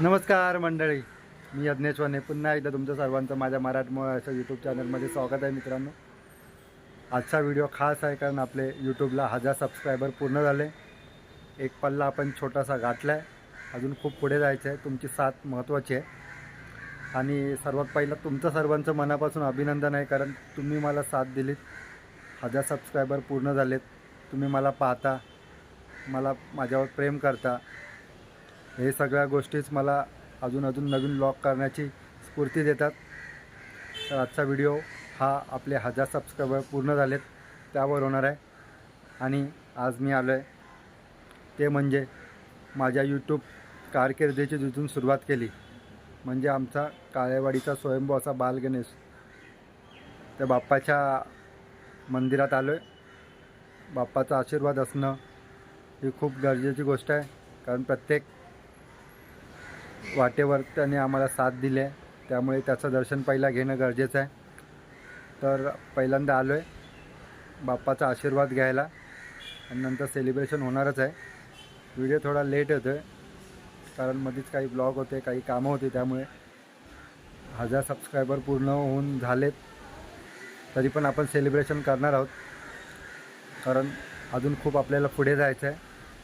नमस्कार मंडळी मी यज्ञेश्वरने पुन्हा एकदा तुमचं सर्वांचं माझ्या मराठमोळा अशा यूट्यूब चॅनलमध्ये स्वागत आहे मित्रांनो. आजचा व्हिडिओ खास आहे कारण आपले यूट्यूबला हजार सबस्क्रायबर पूर्ण झाले. एक पल्ला आपण छोटासा गाठला आहे अजून खूप पुढे जायचं आहे तुमची साथ महत्त्वाची आहे. आणि सर्वात पहिलं तुमचं सर्वांचं मनापासून अभिनंदन आहे कारण तुम्ही मला साथ दिलीत. हजार सबस्क्रायबर पूर्ण झालेत. तुम्ही मला पाहता मला माझ्यावर प्रेम करता. हे सगळ्या गोष्टीच मला अजून अजून नवीन ब्लॉग करण्याची स्फूर्ती देतात. तर आजचा व्हिडिओ हा आपले हजार सबस्क्रायबर पूर्ण झालेत त्यावर होणार आहे. आणि आज मी आलो आहे ते म्हणजे माझ्या यूट्यूब कारकिर्दीची जिथून सुरुवात केली म्हणजे आमचा काळेवाडीचा स्वयंभू असा बालगणेश. त्या बाप्पाच्या मंदिरात आलो आहे बाप्पाचा आशीर्वाद असणं ही खूप गरजेची गोष्ट आहे कारण प्रत्येक वाटेवर त्याने आम्हाला साथ दिली आहे. त्यामुळे त्याचं दर्शन पहिला घेणं गरजेचं आहे. तर पहिल्यांदा आलो आहे बाप्पाचा आशीर्वाद घ्यायला. आणि नंतर सेलिब्रेशन होणारच आहे. व्हिडिओ थोडा लेट होतो आहे कारण मध्येच काही ब्लॉग होते काही कामं होती त्यामुळे. हजार सबस्क्रायबर पूर्ण होऊन झालेत. तरी पण आपण सेलिब्रेशन करणार आहोत. कारण अजून खूप आपल्याला पुढे जायचं आहे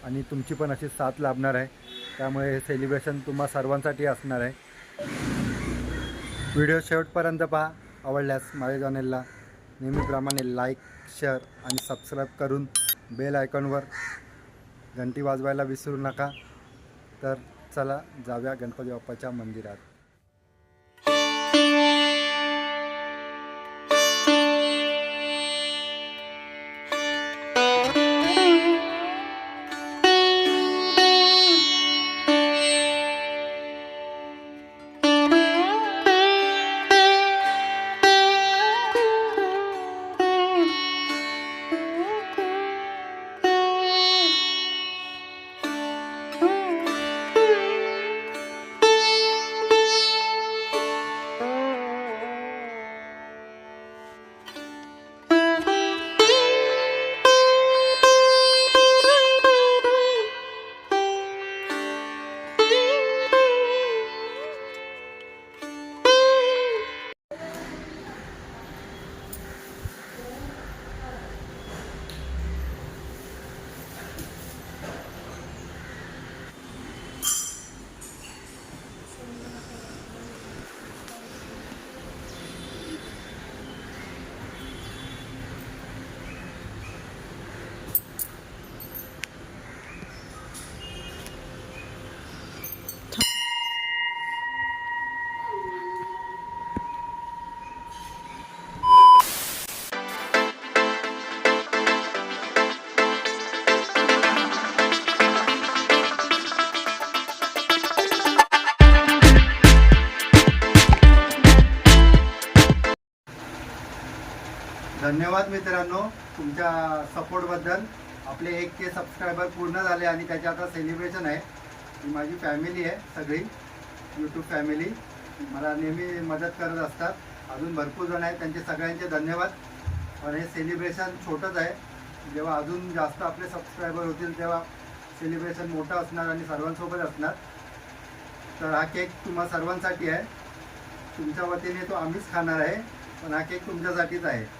आणि तुमची पण अशी साथ लाभणार आहे. त्यामुळे हे सेलिब्रेशन तुम्हा सर्वांसाठी असणार आहे. व्हिडिओ शेवटपर्यंत पहा. आवडल्यास माझ्या चॅनेलला नेहमीप्रमाणे लाईक शेअर आणि सबस्क्राईब करून बेल आयकॉनवर घंटी वाजवायला विसरू नका. तर चला जाव्या गणपती बाप्पाच्या मंदिरात. धन्यवाद मित्रांनो तुमच्या सपोर्टबद्दल. आपले एक के सबस्क्रायबर पूर्ण झाले आणि त्याचे आता सेलिब्रेशन आहे. ही माझी फॅमिली आहे सगळी यूट्यूब फॅमिली मला नेहमी मदत करत असतात. अजून भरपूर जण आहेत. त्यांचे सगळ्यांचे धन्यवाद. पण हे सेलिब्रेशन छोटंच आहे. जेव्हा अजून जास्त आपले सबस्क्रायबर होतील तेव्हा सेलिब्रेशन मोठं असणार आणि सर्वांसोबत असणार. तर हा केक तुम्हा सर्वांसाठी आहे. तुमच्या वतीने तो आम्हीच खाणार आहे. पण हा केक तुमच्यासाठीच आहे.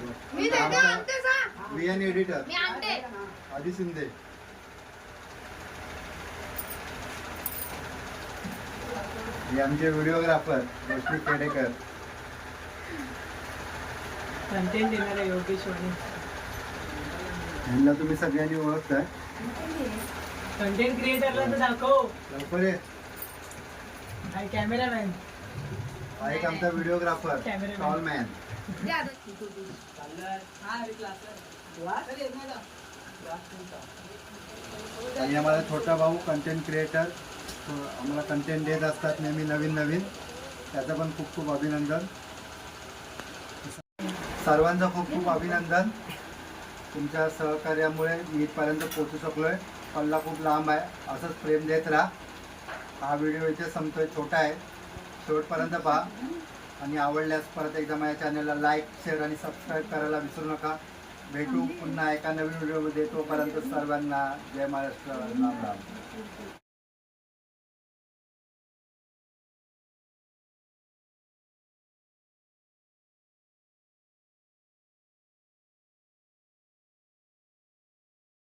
मी एडिटर आधी शिंदे. हे आमचे व्हिडिओग्राफर रोशनी खेडेकर कंटेंट देणारा योगेश वाणी. यांना तुम्ही सगळ्यांनी ओळखताय. कंटेंट क्रिएटरला तर दाखव. लवकर ये. कॅमेरामॅन हा एक आमचा व्हिडिओग्राफर Cameraman. टॉल मॅन द्या. आणि आम्हाला छोटा भाऊ कंटेंट क्रिएटर आम्हाला कंटेंट देत असतात नेहमी नवीन नवीन. त्याचं पण खूप खूप अभिनंदन. सर्वांचं खूप खूप अभिनंदन. तुमच्या सहकार्यामुळे मी इथपर्यंत पोहोचू शकलोय. पल्ला खूप लांब आहे. असंच प्रेम देत राहा. हा व्हिडिओ इथे संपतोय. छोटा आहे. शेवटपर्यंत पहा. आणि आवडल्यास परत एकदा माझ्या चॅनलला लाईक शेअर आणि सबस्क्राईब करायला विसरू नका. भेटू पुन्हा एका नवीन व्हिडिओमध्ये तोपर्यंत सर्वांना जय महाराष्ट्र. राम राम.